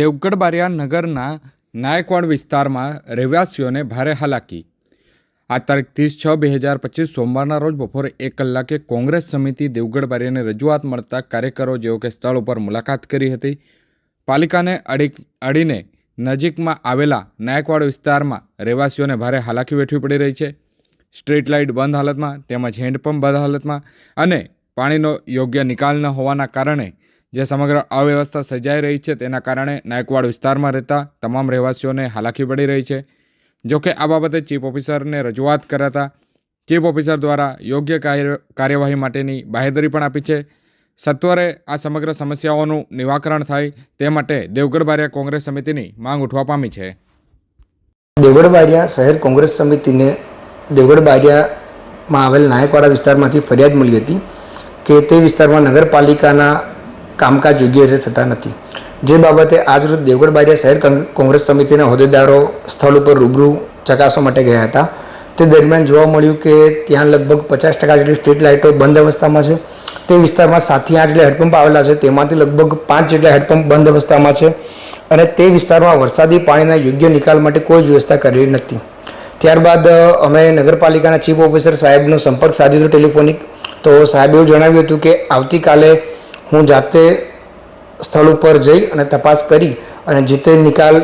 દેવગઢ બારિયા નગરના નાયકવાડ વિસ્તારમાં રહેવાસીઓને ભારે હાલાકી. આ તારીખ ત્રીસ છ બે હજાર પચીસ સોમવારના રોજ બપોરે એક કલાકે કોંગ્રેસ સમિતિ દેવગઢ બારિયાને રજૂઆત મળતા કાર્યકરો જેઓ કે સ્થળ ઉપર મુલાકાત કરી હતી, પાલિકાને અડી અડીને નજીકમાં આવેલા નાયકવાડ વિસ્તારમાં રહેવાસીઓને ભારે હાલાકી વેઠવી પડી રહી છે. સ્ટ્રીટ લાઇટ બંધ હાલતમાં તેમજ હેન્ડપંપ બંધ હાલતમાં અને પાણીનો યોગ્ય નિકાલ ન હોવાના કારણે જે સમગ્ર અવ્યવસ્થા સર્જાઈ રહી છે તેના કારણે નાયકવાડ વિસ્તારમાં રહેતા તમામ રહેવાસીઓને હાલાકી પડી રહી છે. જોકે આ બાબતે ચીફ ઓફિસરને રજૂઆત કરાતા ચીફ ઓફિસર દ્વારા યોગ્ય કાર્ય, કાર્યવાહી માટેની બાહેધરી પણ આપી છે. સત્વરે આ સમગ્ર સમસ્યાઓનું નિવાકરણ થાય તે માટે દેવગઢ બારિયા કોંગ્રેસ સમિતિની માંગ ઉઠવા પામી છે. દેવગઢ બારિયા શહેર કોંગ્રેસ સમિતિને દેવગઢ બારિયામાં આવેલ નાયકવાડા વિસ્તારમાંથી ફરિયાદ મળી હતી કે તે વિસ્તારમાં નગરપાલિકાના કામકાજ યોગ્ય રીતે થતા નથી. જે બાબતે આજરોજ દેવગઢ બારિયા શહેર કોંગ- કોંગ્રેસ સમિતિના હોદ્દેદારો સ્થળ ઉપર રૂબરૂ ચકાસવા માટે ગયા હતા. તે દરમિયાન જોવા મળ્યું કે ત્યાં લગભગ પચાસ ટકા જેટલી સ્ટ્રીટ લાઇટો બંધ અવસ્થામાં છે. તે વિસ્તારમાં સાતથી આઠ જેટલા હેડપંપ આવેલા છે. તેમાંથી લગભગ પાંચ જેટલા હેડપંપ બંધ અવસ્થામાં છે અને તે વિસ્તારમાં વરસાદી પાણીના યોગ્ય નિકાલ માટે કોઈ જ વ્યવસ્થા કરેલી નથી. ત્યારબાદ અમે નગરપાલિકાના ચીફ ઓફિસર સાહેબનો સંપર્ક સાધ્યો ટેલિફોનિક. તો સાહેબે એવું જણાવ્યું હતું કે આવતીકાલે હું જાતે સ્થળ ઉપર જઈ અને તપાસ કરી અને જે તે નિકાલ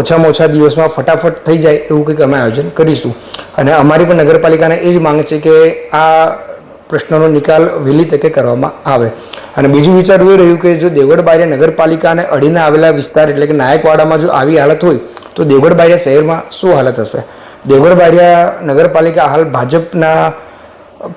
ઓછામાં ઓછા દિવસમાં ફટાફટ થઈ જાય એવું કંઈક અમે આયોજન કરીશું. અને અમારી પણ નગરપાલિકાને એ જ માંગ છે કે આ પ્રશ્નનો નિકાલ વહેલી તકે કરવામાં આવે. અને બીજું વિચારવું એ રહ્યું કે જો દેવગઢ બારિયા નગરપાલિકાને અડીને આવેલા વિસ્તાર એટલે કે નાયકવાડામાં જો આવી હાલત હોય, તો દેવગઢ બારિયા શહેરમાં શું હાલત હશે? દેવગઢ નગરપાલિકા હાલ ભાજપના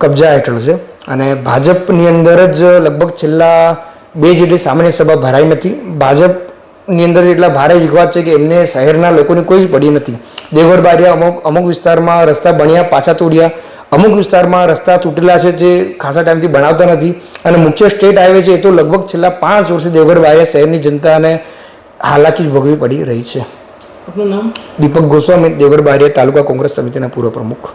કબજા હેઠળ છે. અને ભાજપની અંદર જ લગભગ છેલ્લા બે જેટલી સામાન્ય સભા ભરાઈ નથી. ભાજપની અંદર એટલા ભારે વિવાદ છે કે એમને શહેરના લોકોની કોઈ જ પડી નથી. દેવગઢ બારિયા અમુક અમુક વિસ્તારમાં રસ્તા બન્યા પાછા તોડ્યા. અમુક વિસ્તારમાં રસ્તા તૂટેલા છે જે ખાસા ટાઈમથી બનાવતા નથી. અને મુખ્ય સ્ટેટ હાઈવે છે એ તો લગભગ છેલ્લા પાંચ વર્ષથી દેવગઢ બારિયા શહેરની જનતાને હાલાકી જ ભોગવી પડી રહી છે. આપનું નામ? દીપક ગોસ્વામી દેવગઢ બારિયા તાલુકા કોંગ્રેસ સમિતિના પૂર્વ પ્રમુખ.